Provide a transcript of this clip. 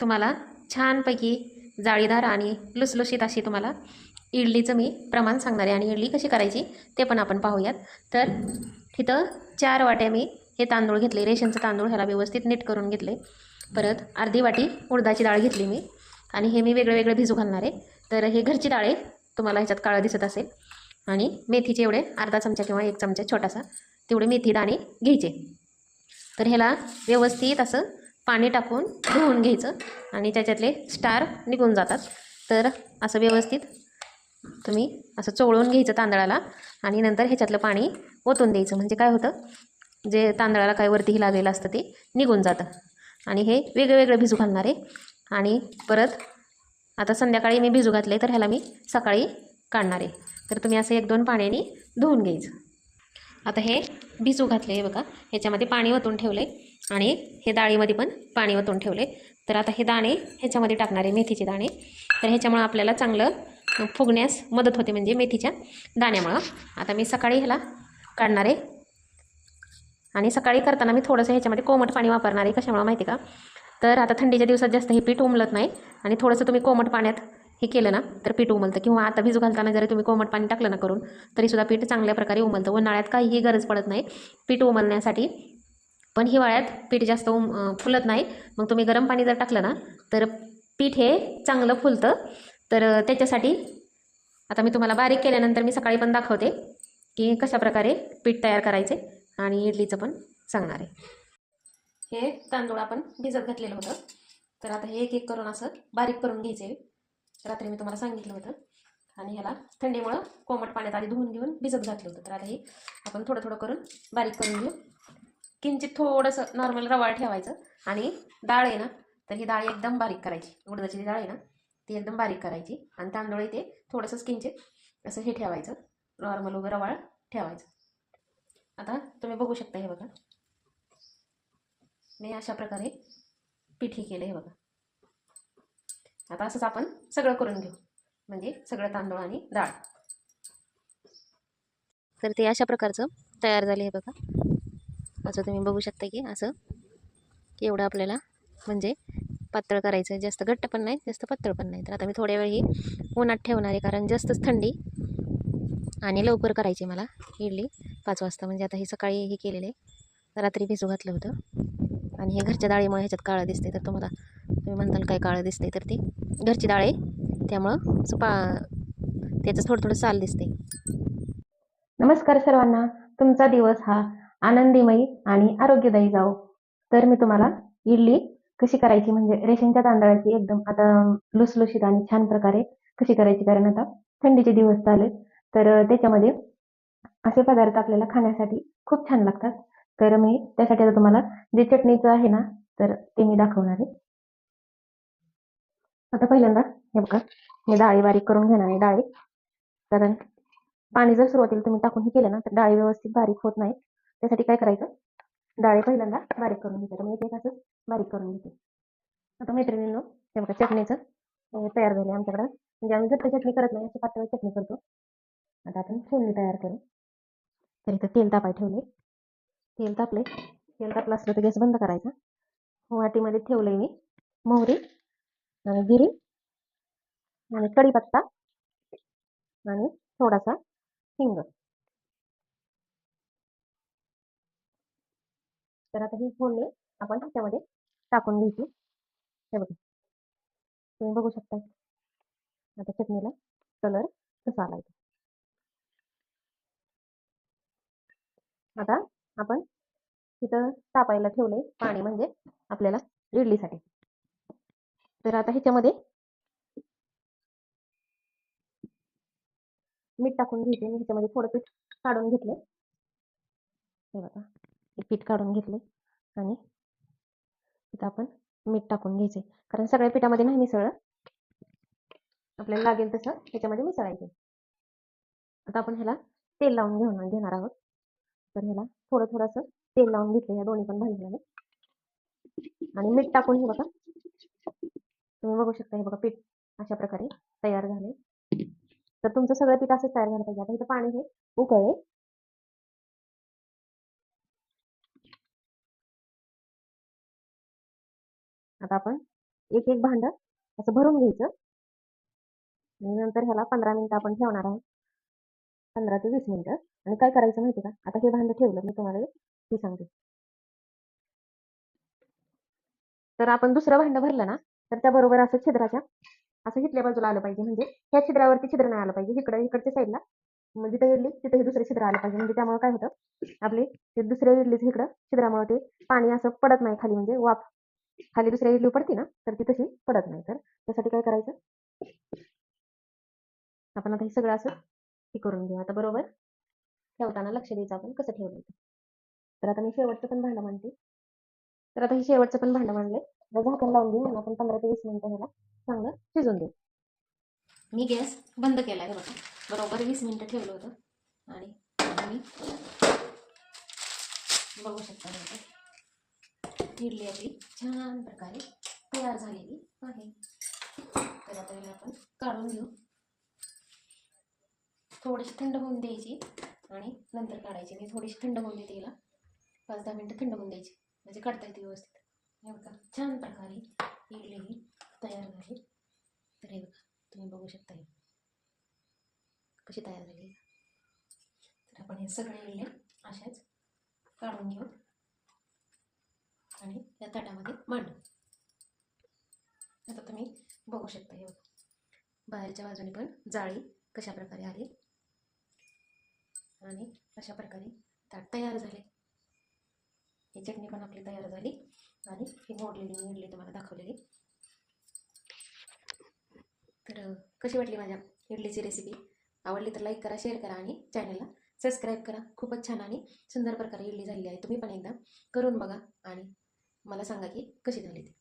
तुम्हाला छानपैकी जाळीदार आणि लुसलुशीत अशी तुम्हाला इडलीचं मी प्रमाण सांगणार आहे. आणि इडली कशी करायची ते पण आपण पाहूयात. तर तिथं चार वाट्या मी हे तांदूळ घेतले. रेशनचं तांदूळ ह्याला व्यवस्थित नीट करून घेतले. परत अर्धी वाटी उडदाची डाळ घेतली मी. आणि हे मी वेगळे वेगळे भिजू घालणार आहे. तर हे घरची डाळ आहे तुम्हाला ह्याच्यात काळं दिसत असेल. आणि मेथीचे एवढे अर्धा चमचा किंवा एक चमचा छोटासा तेवढे मेथी दाणे घ्यायचे. तर ह्याला व्यवस्थित असं पाणी टाकून धुवून घ्यायचं आणि त्याच्यातले स्टार निघून जातात. तर असं व्यवस्थित तुम्ही असं चोळून घ्यायचं तांदळाला आणि नंतर ह्याच्यातलं पाणी ओतून द्यायचं. म्हणजे काय होतं? जे तांदळाला काय वरतीही लागलेलं असतं ते निघून जातं. आणि हे वेगळं वेगळं भिजू घालणार आहे. आणि परत आता संध्याकाळी मी भिजू घातले तर ह्याला मी सकाळी काढणार आहे. तर तुम्ही असं एक दोन पाण्याने धुवून घ्यायचं. आता हे भिजू घातले हे बघा. ह्याच्यामध्ये पाणी ओतून ठेवलं आहे आणि हे डाळीमध्ये पण पाणी ओतून ठेवले. तर आता हे दाणे ह्याच्यामध्ये टाकणार आहे मेथीचे दाणे. तर ह्याच्यामुळं आपल्याला चांगलं फुगण्यास मदत होते म्हणजे मेथीच्या दाण्यामुळं. आता मी सकाळी ह्याला काढणार आहे. आणि सकाळी करताना मी थोडंसं ह्याच्यामध्ये कोमट पाणी वापरणार आहे कशामुळं माहिती का? तर आता थंडीच्या दिवसात जास्त हे पीठ उमलत नाही. आणि थोडंसं तुम्ही कोमट पाण्यात हे केलं ना तर पीठ उमलतं. किंवा आता भिजू घालताना जरी तुम्ही कोमट पाणी टाकलं ना करून तरीसुद्धा पीठ चांगल्या प्रकारे उमलतं. उन्हाळ्यात काहीही गरज पडत नाही. पीठ उमलण्यासाठी पण हिवाळ्यात पीठ जास्त उम फुलत नाही. मग तुम्ही गरम पाणी जर टाकलं ना तर पीठ हे चांगलं फुलतं. तर त्याच्यासाठी आता मी तुम्हाला बारीक केल्यानंतर मी सकाळी पण दाखवते की कशा प्रकारे पीठ तयार करायचे आणि इडलीचं पण सांगणार आहे. हे तांदूळ आपण भिजत घातलेलं होतं. तर आता हे एक एक करून असं बारीक करून घ्यायचे. रात्री मी तुम्हाला सांगितलं होतं. आणि ह्याला थंडीमुळं कोमट पाण्यात आधी धुवून घेऊन भिजत घातलं होतं. तर आता हे आपण थोडं थोडं करून बारीक करून घेऊ. किंचित थोडंसं नॉर्मल रवाळ ठेवायचं. आणि डाळ आहे ना तर ही डाळ एकदम बारीक करायची. उडदाची जी डाळ आहे ना ती एकदम बारीक करायची. आणि तांदूळ ते थोडंसंच किंचित असं हे ठेवायचं. नॉर्मल उभं रवाळ ठेवायचं. आता तुम्ही बघू शकता हे बघा. मी अशा प्रकारे पिठी केलं हे बघा. आता असंच आपण सगळं करून घेऊ. म्हणजे सगळं तांदूळ आणि डाळ. तर ते अशा प्रकारचं तयार झाले हे बघा. असं तुम्ही बघू शकता की असं एवढं आपल्याला म्हणजे पातळ करायचं आहे. जास्त घट्ट पण नाही जास्त पातळ पण नाही. तर आता मी थोड्या वेळ ही उन्हात ठेवणार आहे कारण जास्तच थंडी आणि लवकर करायची मला इडली पाच वाजता. म्हणजे आता हे सकाळी हे केलेले रात्री भिजू घातलं होतं. आणि हे घरच्या डाळीमुळे ह्याच्यात काळं दिसते तर तुम्हाला तुम्ही म्हणताल काय काळं दिसते तर ते घरची डाळ आहे. त्यामुळं पा त्याचं थोडं थोडं साल दिसते नमस्कार सर्वांना. तुमचा दिवस हा आनंदीमयी आणि आरोग्यदायी जाओ तर मी तुम्हाला इडली कशी करायची म्हणजे रेशनच्या तांदळाची एकदम आता लुसलुशीत आणि छान प्रकारे कशी करायची कारण आता थंडीचे दिवस चालू तर त्याच्यामध्ये असे पदार्थ आपल्याला खाण्यासाठी खूप छान लागतात. तर मी त्यासाठी आता तुम्हाला जे चटणीचं आहे ना तर ते मी दाखवणार आहे. आता पहिल्यांदा हे बघा मी डाळी बारीक करून घेणार आहे डाळी. कारण पाणी जर सुरुवातीला तुम्ही टाकून हे केलं ना तर डाळी व्यवस्थित बारीक होत नाही. त्यासाठी काय करायचं? डाळी पहिल्यांदा बारीक करून घ्यायचं. म्हणजे मी एक असं बारीक करून घेते आता मैत्रिणींनो हे बघा चटणीचं तयार झाले आमच्याकडं. म्हणजे आम्ही घट्ट चटणी करत नाही अशी पातळ चटणी करतो. आता आपण फोडणी तयार करू. तर इथं तेल तापाय ठेवले तेल तापले तेल तापलं असलं तर गॅस बंद करायचा. वाटीमध्ये ठेवले मी मोहरी आणि जिरी आणि कढीपत्ता आणि थोडासा हिंग. तर आता ही फोडणी आपण त्याच्यामध्ये टाकून घ्यायची. हे बघा. तुम्ही बघू शकता. आता चटणीला कलर कसा आला आता आपण तिथं तापायला ठेवलंय पाणी म्हणजे आपल्याला इडलीसाठी. तर आता ह्याच्यामध्ये मीठ टाकून घेते मी ह्याच्यामध्ये थोडं पीठ काढून घेतले हे बघा. पीठ काढून घेतले आणि तिथं आपण मीठ टाकून घ्यायचे कारण सगळ्या पिठामध्ये नाही मिसळलं. आपल्याला लागेल तसं ह्याच्यामध्ये मिसळायचे आता आपण ह्याला तेल लावून घेऊन घेणार आहोत. तर ह्याला थोडं थोडंसं तेल लावून घेतलं या दोन्ही पण भाजीला आणि मीठ टाकून हे बघा. तुम्ही बघू शकता हे बघा पीठ अशा प्रकारे तयार झाले तर तुमचं सगळं पीठ असंच तयार झालं पाहिजे. आता इथं पाणी हे उकळे आता आपण एक एक भांड असं भरून घ्यायचं. आणि नंतर ह्याला पंधरा मिनिटं आपण ठेवणार आहोत. पंधरा ते वीस मिनिटं. आणि काय करायचं माहिती का? आता हे भांडं ठेवलं मी तुम्हाला हे सांगते. तर आपण दुसरं भांडं भरलं ना तर त्याबरोबर असं छिद्राच्या असं इथल्या बाजूला आलं पाहिजे. म्हणजे ह्या छिद्रावरती छिद्र नाही आलं पाहिजे. इकडं इकडच्या साईडला. जिथे जिथं इडली तिथे हे दुसरे छिद्र आलं पाहिजे. म्हणजे त्यामुळे काय होतं? आपले ते दुसऱ्या इडलीच इकडं छिद्रामुळे ते पाणी असं पडत नाही खाली. म्हणजे वाफ खाली दुसऱ्या इडली पडते ना तर ती तशी पडत नाही. तर त्यासाठी काय करायचं? आपण आता हे सगळं असं हे करून घेऊ. आता बरोबर? ठेवताना लक्ष द्यायचं आपण कसं ठेवलं तर आता मी शेवटचं पण भांडं मांडते. तर आता हे शेवटचं पण भांडं मांडले झाकण लावून घेऊ आणि आपण पंधरा ते वीस मिनिटं ह्याला चांगलं शिजून देऊ. मी गॅस बंद केला आहे बघा. बरोबर वीस मिनिटं ठेवलं होतं. आणि मी बघू शकता इडली आपली. छान प्रकारे तयार झालेली आहे. तर आता याला आपण काढून घेऊ. थोडीशी थंड होऊन द्यायची आणि नंतर काढायची आणि थोडीशी थंड होऊन देते याला. पाच दहा मिनटं थंड होऊन द्यायची. म्हणजे काढता येते व्यवस्थित. हे बघा छान प्रकारे इडली ही तयार झाली. तर हे बघा तुम्ही बघू शकता कशी तयार झाली. तर आपण हे सगळे इडले अशाच काढून घेऊ. या ताटामध्ये मांडू. आता तुम्ही बघू शकता हे बाहेरच्या बाजूने पण जाळी कशा प्रकारे आली. आणि अशा प्रकारे ताट तयार झाले. ही चटणी पण आपली तयार झाली आणि ही मोडलेली मी इडली तुम्हाला दाखवलेली. तर कशी वाटली माझ्या इडलीची रेसिपी आवडली तर लाईक करा शेअर करा आणि चॅनलला सबस्क्राईब करा. खूपच छान आणि सुंदर प्रकारे इडली झालेली आहे. तुम्ही पण एकदा करून बघा आणि मला सांगा की कशी झाली ती?